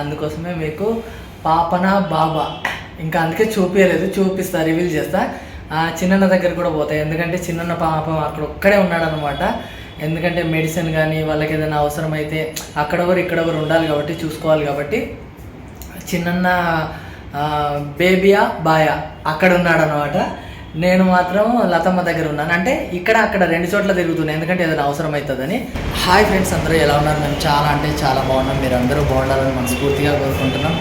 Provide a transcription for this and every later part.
అందుకోసమే మీకు పాపన బాబా. ఇంకా అందుకే చూపించలేదు చూపిస్తా రివీల్ చేస్తా. ఆ చిన్నన్న దగ్గర కూడా పోతాయి. ఎందుకంటే చిన్నన్న పాపం అక్కడ ఒక్కడే ఉన్నాడనమాట ఎందుకంటే మెడిసిన్ కానీ వాళ్ళకి ఏదైనా అవసరమైతే అక్కడెవరు ఇక్కడెవరు ఉండాలి కాబట్టి చూసుకోవాలి కాబట్టి చిన్నన్న బేబియా బాయా అక్కడ ఉన్నాడు అనమాట నేను మాత్రం లతమ్మ దగ్గర ఉన్నాను. అంటే ఇక్కడ అక్కడ రెండు చోట్ల తిరుగుతున్నాను ఎందుకంటే ఏదైనా అవసరం అవుతుందని. హాయ్ ఫ్రెండ్స్ అందరూ ఎలా ఉన్నారు? మేము చాలా అంటే చాలా బాగున్నాం. మీరు అందరూ బాగుండాలని మనస్ఫూర్తిగా కోరుకుంటున్నాం.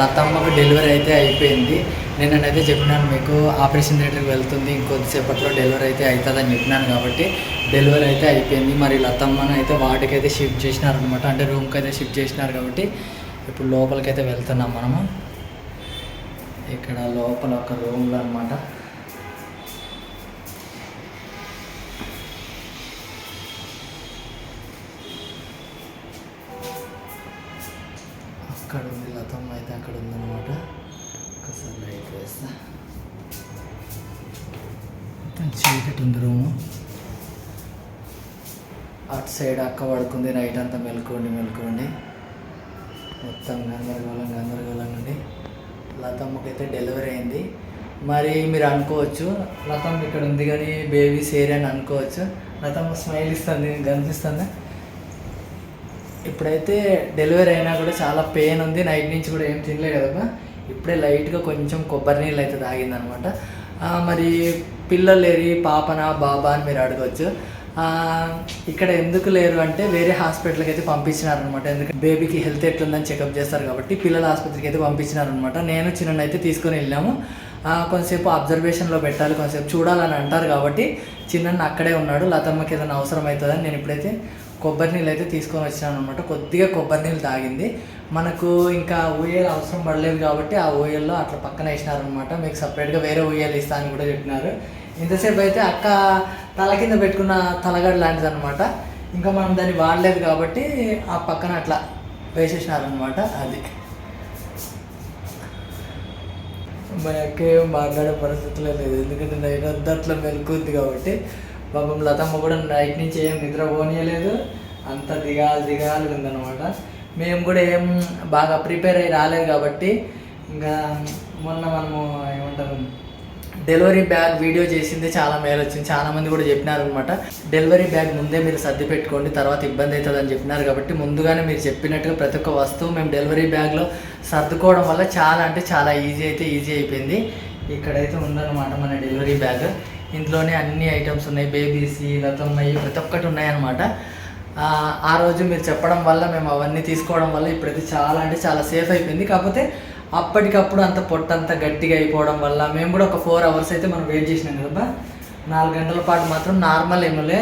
లతమ్మకు డెలివరీ అయితే అయిపోయింది. నిన్ననైతే చెప్పినాను మీకు ఆపరేషన్ థియేటర్కి వెళ్తుంది. ఇంకొద్దిసేపట్లో డెలివరీ అయితే అవుతుందని చెప్పినాను కాబట్టి డెలివరీ అయితే అయిపోయింది. మరి లతమ్మను అయితే వాటికైతే షిఫ్ట్ చేసినారనమాట అంటే రూమ్కి అయితే షిఫ్ట్ చేసినారు కాబట్టి ఇప్పుడు లోపలికైతే వెళ్తున్నాం మనము. ఇక్కడ లోపల ఒక రూమ్లో అనమాట అక్కడ ఉందన్నమాట ఒకసారి లైట్ వేస్తా. మొత్తం చీకటి ఉంది రూము. అటు సైడ్ అక్క పడుకుంది నైట్ అంతా మెలుకోండి మెలుకోండి మొత్తం గందరగోళం గందరగోళం అండి. లతమ్మకైతే డెలివరీ అయింది. మరి మీరు అనుకోవచ్చు లతమ్మ ఇక్కడ ఉంది కానీ బేబీ సేర్ అని అనుకోవచ్చు. లతమ్మ స్మైల్ ఇస్తుంది కనిపిస్తుందా ఇప్పుడైతే డెలివరీ అయినా కూడా చాలా పెయిన్ ఉంది. నైట్ నుంచి కూడా ఏం తినలే కదమ్మా ఇప్పుడే లైట్గా కొంచెం కొబ్బరి నీళ్ళు అయితే తాగిందనమాట. మరి పిల్లలు లేరి పాపనా బాబా అని మీరు అడగవచ్చు ఇక్కడ ఎందుకు లేరు అంటే వేరే హాస్పిటల్కి అయితే పంపించినారనమాట. ఎందుకంటే బేబీకి హెల్త్ ఎట్లుందని చెకప్ చేస్తారు కాబట్టి పిల్లల ఆసుపత్రికి అయితే పంపించినారనమాట. నేను చిన్న అయితే తీసుకొని వెళ్ళాము. కొంతసేపు అబ్జర్వేషన్లో పెట్టాలి కొంతసేపు చూడాలని అంటారు కాబట్టి చిన్న అక్కడే ఉన్నాడు. లతమ్మకి ఏదైనా అవసరం అవుతుందని నేను ఇప్పుడైతే కొబ్బరి నీళ్ళు అయితే తీసుకొని వచ్చాను అనమాట కొద్దిగా కొబ్బరి నీళ్ళు తాగింది. మనకు ఇంకా ఊయలు అవసరం పడలేదు కాబట్టి ఆ ఊయల్లో అట్లా పక్కన వేసినారనమాట మీకు సపరేట్గా వేరే ఊయలు ఇస్తా అని కూడా చెప్పినారు. ఇంతసేపు అయితే అక్క తల కింద పెట్టుకున్న తలగడ లాంటిది అనమాట ఇంకా మనం దాన్ని వాడలేదు కాబట్టి ఆ పక్కన అట్లా వేసేసినారనమాట అది. మా అక్క ఏం మాట్లాడే పరిస్థితులే లేదు. ఎందుకంటే నైట్ అంతా అట్లా మెలుకుంది కాబట్టి. పాపం లతమ్మ కూడా నైట్ నుంచి ఏం నిద్ర పోనీయలేదు అంత దిగాలి దిగాలి ఉందన్నమాట. మేము కూడా ఏం బాగా ప్రిపేర్ అయ్యి రాలేదు కాబట్టి ఇంకా మొన్న మనము ఏమంటారు డెలివరీ బ్యాగ్ వీడియో చేసింది చాలా మేలు వచ్చింది. చాలామంది కూడా చెప్పినారు అనమాట డెలివరీ బ్యాగ్ ముందే మీరు సర్ది పెట్టుకోండి తర్వాత ఇబ్బంది అవుతుంది అని చెప్పినారు కాబట్టి ముందుగానే మీరు చెప్పినట్టుగా ప్రతి ఒక్క వస్తువు మేము డెలివరీ బ్యాగ్లో సర్దుకోవడం వల్ల చాలా అంటే చాలా ఈజీ అయితే ఈజీ అయిపోయింది. ఇక్కడైతే ఉందన్నమాట మన డెలివరీ బ్యాగ్. ఇంట్లోనే అన్ని ఐటమ్స్ ఉన్నాయి. బేబీస్ లతమ్మయ్యి ప్రతి ఒక్కటి ఉన్నాయన్నమాట. ఆ, రోజు మీరు చెప్పడం వల్ల మేము అవన్నీ తీసుకోవడం వల్ల ఇప్పుడైతే చాలా అంటే చాలా సేఫ్ అయిపోయింది. కాకపోతే అప్పటికప్పుడు అంత పొట్ట అంత గట్టిగా అయిపోవడం వల్ల మేము కూడా ఒక ఫోర్ అవర్స్ అయితే మనం వెయిట్ చేసినాం కదా నాలుగు గంటల పాటు మాత్రం నార్మల్ ఏమోలే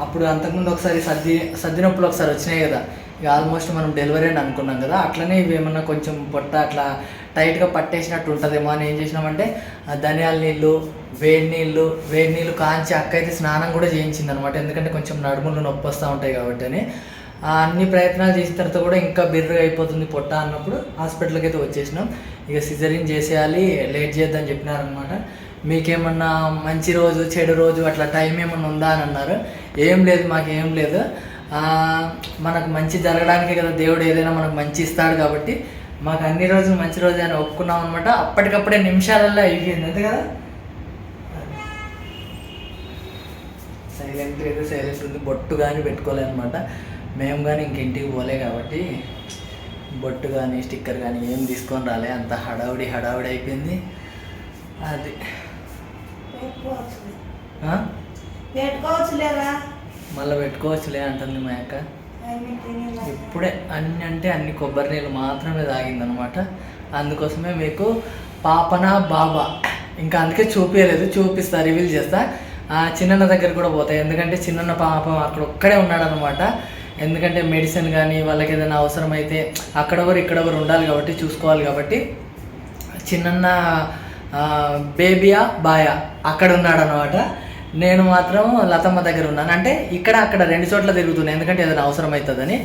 అప్పుడు అంతకుముందు ఒకసారి సర్ది సర్ది నొప్పులు ఒకసారి వచ్చినాయి కదా. ఇక ఆల్మోస్ట్ మనం డెలివరీ అని అనుకున్నాం కదా. అట్లనే ఇవి ఏమన్నా కొంచెం పొట్ట అట్లా టైట్గా పట్టేసినట్టు ఉంటుందేమో అని ఏం చేసినామంటే ఆ ధనియాల నీళ్ళు వేడి నీళ్ళు వేడి నీళ్ళు కాంచి అక్క అయితే స్నానం కూడా చేయించింది అనమాట ఎందుకంటే కొంచెం నడుములు నొప్పి వస్తూ ఉంటాయి కాబట్టి అని. అన్ని ప్రయత్నాలు చేసిన తర్వాత కూడా ఇంకా బిర్రగా అయిపోతుంది పొట్ట అన్నప్పుడు హాస్పిటల్కి అయితే వచ్చేసినాం. ఇక సిజరింగ్ చేసేయాలి లేట్ చేద్దని చెప్పినారనమాట. మీకేమన్నా మంచి రోజు చెడు రోజు అట్లా టైం ఏమన్నా ఉందా అని అన్నారు. ఏం లేదు మాకేం లేదు. మనకు మంచి జరగడానికే కదా దేవుడు ఏదైనా మనకు మంచి ఇస్తాడు కాబట్టి మాకు అన్ని రోజులు మంచి రోజు అని ఒప్పుకున్నాం అనమాట అప్పటికప్పుడే నిమిషాలలో అయిపోయింది. అంతే కదా? సైలెంట్ అయితే సైలెంట్ ఉంది. బొట్టు కానీ పెట్టుకోలేదన్నమాట మేము కానీ ఇంక ఇంటికి పోలే కాబట్టి బొట్టు కానీ స్టిక్కర్ కానీ ఏం తీసుకొని రాలే. అంత హడావుడి హడావుడి అయిపోయింది. అది. మళ్ళీ పెట్టుకోవచ్చులే అంటుంది మా అక్క. ఇప్పుడే అన్ని అంటే అన్ని కొబ్బరి నీళ్ళు మాత్రమే తాగిందనమాట అందుకోసమే మీకు పాపన బాబా. ఇంకా అందుకే చూపించలేదు చూపిస్తా రివీల్ చేస్తా. ఆ చిన్నన్న దగ్గర కూడా పోతాయి. ఎందుకంటే చిన్నన్న పాపం అక్కడ ఒక్కడే ఉన్నాడు అనమాట ఎందుకంటే మెడిసిన్ కానీ వాళ్ళకి ఏదైనా అవసరమైతే అక్కడెవరు ఇక్కడెవరు ఉండాలి కాబట్టి చూసుకోవాలి కాబట్టి చిన్నన్న బేబియా బాయా అక్కడ ఉన్నాడు అనమాట నేను మాత్రం లతమ్మ దగ్గర ఉన్నాను. అంటే ఇక్కడ అక్కడ రెండు చోట్ల తిరుగుతున్నాను ఎందుకంటే ఏదైనా అవసరం అవుతుందని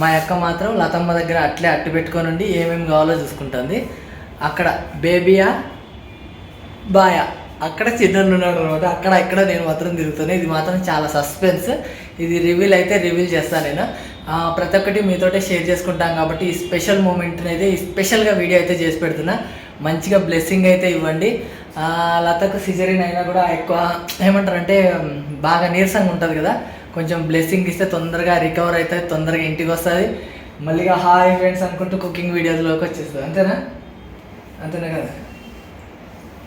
మా అక్క మాత్రం లతమ్మ దగ్గర అట్లే అట్టు పెట్టుకొని ఉండి ఏమేమి కావాలో చూసుకుంటుంది. అక్కడ బేబియా బాయా. అక్కడ చిన్న ఉన్నాడు అనమాట. అక్కడ ఇక్కడ నేను మాత్రం తిరుగుతాను ఇది మాత్రం చాలా సస్పెన్స్. ఇది రివీల్ అయితే రివీల్ చేస్తాను నేను. ప్రతి ఒక్కటి మీతోటే షేర్ చేసుకుంటాం కాబట్టి ఈ స్పెషల్ మూమెంట్ అయితే ఈ స్పెషల్గా వీడియో అయితే చేసి పెడుతున్నా. మంచిగా బ్లెస్సింగ్ అయితే ఇవ్వండి. లతకు సిజరీన్ అయినా కూడా ఎక్కువ ఏమంటారంటే అంటే బాగా నీరసంగా ఉంటుంది కదా. కొంచెం బ్లెస్సింగ్ ఇస్తే తొందరగా రికవర్ అవుతుంది తొందరగా ఇంటికి వస్తుంది. మళ్ళీగా హాయ్ ఫ్రెండ్స్ అనుకుంటూ కుకింగ్ వీడియోస్లోకి వచ్చేస్తుంది. అంతేనా? అంతేనా కదా?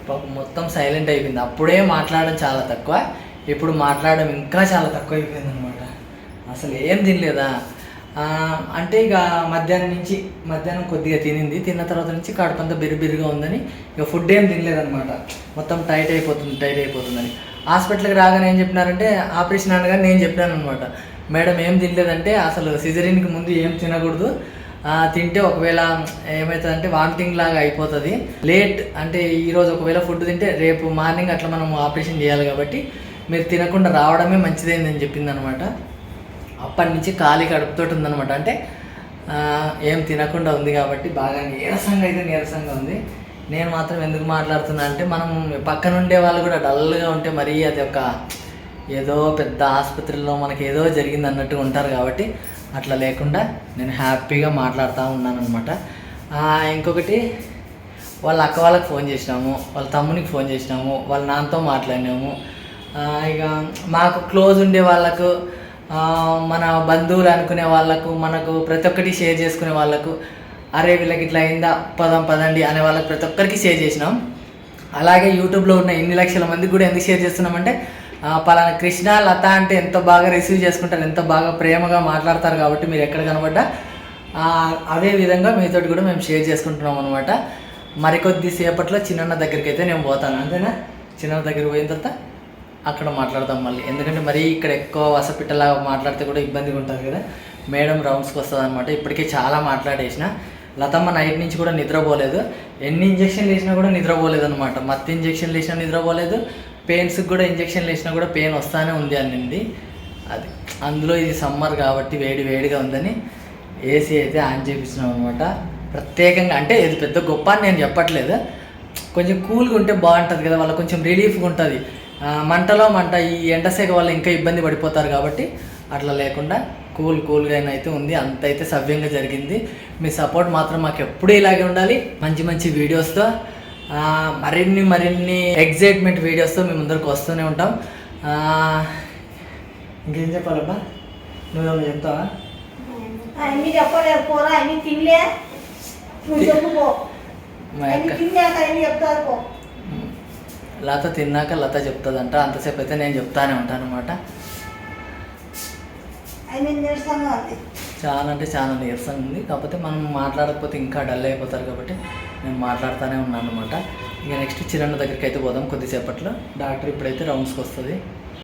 పాపం మొత్తం సైలెంట్ అయిపోయింది. అప్పుడే మాట్లాడడం చాలా తక్కువ. ఇప్పుడు మాట్లాడడం ఇంకా చాలా తక్కువ అయిపోయింది అనమాట అసలు ఏం తినలేదా? అంటే ఇక మధ్యాహ్నం నుంచి మధ్యాహ్నం కొద్దిగా తినింది. తిన్న తర్వాత నుంచి కడుపంతా బిరిబిరిగా ఉందని ఇక ఫుడ్ ఏం తినలేదనమాట మొత్తం టైట్ అయిపోతుంది టైట్ అయిపోతుందని. హాస్పిటల్కి రాగానే ఏం చెప్పినారంటే ఆపరేషన్ అనగానే నేను చెప్పినాను అనమాట మేడం ఏం తినలేదంటే అసలు సిజరీన్కి ముందు ఏం తినకూడదు. తింటే ఒకవేళ ఏమవుతుందంటే వామిటింగ్ లాగా అయిపోతుంది. లేట్ అంటే ఈరోజు ఒకవేళ ఫుడ్ తింటే రేపు మార్నింగ్ అట్లా మనం ఆపరేషన్ చేయాలి కాబట్టి మీరు తినకుండా రావడమే మంచిదైందని చెప్పింది అనమాట అప్పటి నుంచి ఖాళీ కడుపుతోటి ఉందనమాట అంటే ఏం తినకుండా ఉంది కాబట్టి బాగా నీరసంగా అయితే నీరసంగా ఉంది. నేను మాత్రం ఎందుకు మాట్లాడుతున్నా అంటే మనం పక్కన ఉండే వాళ్ళు కూడా డల్గా ఉంటే మరీ అది ఒక ఏదో పెద్ద ఆసుపత్రిలో మనకి ఏదో జరిగింది అన్నట్టుగా ఉంటారు కాబట్టి అట్లా లేకుండా నేను హ్యాపీగా మాట్లాడుతూ ఉన్నాను అనమాట ఇంకొకటి వాళ్ళ అక్క వాళ్ళకి ఫోన్ చేసినాము వాళ్ళ తమ్మునికి ఫోన్ చేసినాము వాళ్ళ నాన్నతో మాట్లాడినాము. ఇక మాకు క్లోజ్ ఉండే వాళ్ళకు మన బంధువులు అనుకునే వాళ్ళకు మనకు ప్రతి ఒక్కటి షేర్ చేసుకునే వాళ్ళకు అరే వీళ్ళకి ఇట్లా అయిందా పదం పదండి అనే వాళ్ళకి ప్రతి ఒక్కరికి షేర్ చేసినాం. అలాగే యూట్యూబ్లో ఉన్న ఎన్ని లక్షల మందికి కూడా ఎందుకు షేర్ చేస్తున్నామంటే పలానా కృష్ణ లత అంటే ఎంత బాగా రిసీవ్ చేసుకుంటారు ఎంత బాగా ప్రేమగా మాట్లాడతారు కాబట్టి మీరు ఎక్కడ కనబడ్డా అదే విధంగా మీతోటి కూడా మేము షేర్ చేసుకుంటున్నాం అనమాట మరికొద్ది సేపట్లో చిన్నన్న దగ్గరికి అయితే నేను పోతాను. అంతేనా? చిన్న దగ్గరికి పోయిన తర్వాత అక్కడ మాట్లాడదాం మళ్ళీ. ఎందుకంటే మరీ ఇక్కడ ఎక్కువ వసపిట్టలా మాట్లాడితే కూడా ఇబ్బందిగా ఉంటుంది కదా. మేడం రౌండ్స్కి వస్తుంది అనమాట ఇప్పటికే చాలా మాట్లాడేసిన. లతమ్మ నైట్ నుంచి కూడా నిద్రపోలేదు. ఎన్ని ఇంజక్షన్లు వేసినా కూడా నిద్రపోలేదు అనమాట మత్తు ఇంజక్షన్లు వేసినా నిద్రపోలేదు. పెయిన్స్కి కూడా ఇంజక్షన్లు వేసినా కూడా పెయిన్ వస్తానే ఉంది అనింది అది అందులో ఇది సమ్మర్ కాబట్టి వేడి వేడిగా ఉందని ఏసీ అయితే ఆన్ చేపించినాం అనమాట ప్రత్యేకంగా అంటే ఇది పెద్ద గొప్ప అని నేను చెప్పట్లేదు. కొంచెం కూల్గా ఉంటే బాగుంటుంది కదా. వాళ్ళకి కొంచెం రిలీఫ్గా ఉంటుంది. మంటలో మంట ఈ ఎండసేక వల్ల ఇంకా ఇబ్బంది పడిపోతారు కాబట్టి అట్లా లేకుండా కూల్ కూల్గా అయితే ఉంది. అంత అయితే సవ్యంగా జరిగింది. మీ సపోర్ట్ మాత్రం మాకు ఎప్పుడూ ఇలాగే ఉండాలి. మంచి మంచి వీడియోస్తో మరిన్ని మరిన్ని ఎగ్జైట్మెంట్ వీడియోస్తో మేము ముందరకు వస్తూనే ఉంటాం. ఇంకేం చెప్పాలబ్బా? నువ్వేమో చెప్తావా? అన్ని చెప్పలేరు పోరా? అన్ని తినలే. నువ్వు చెప్పు పో. మా అన్ని యొక్క తిన్నాక అన్ని చెప్తారు పో. లత తిన్నాక లత చెప్తుందంట అంతసేపు అయితే నేను చెప్తానే ఉంటాను అనమాట చాలా అంటే చాలా నీరసం ఉంది. కాకపోతే మనం మాట్లాడకపోతే ఇంకా డల్ అయిపోతారు కాబట్టి నేను మాట్లాడుతూనే ఉన్నాను అనమాట ఇక నెక్స్ట్ చిరన్న దగ్గరికి అయితే పోదాం కొద్దిసేపట్లో. డాక్టర్ ఇప్పుడైతే రౌండ్స్కి వస్తుంది.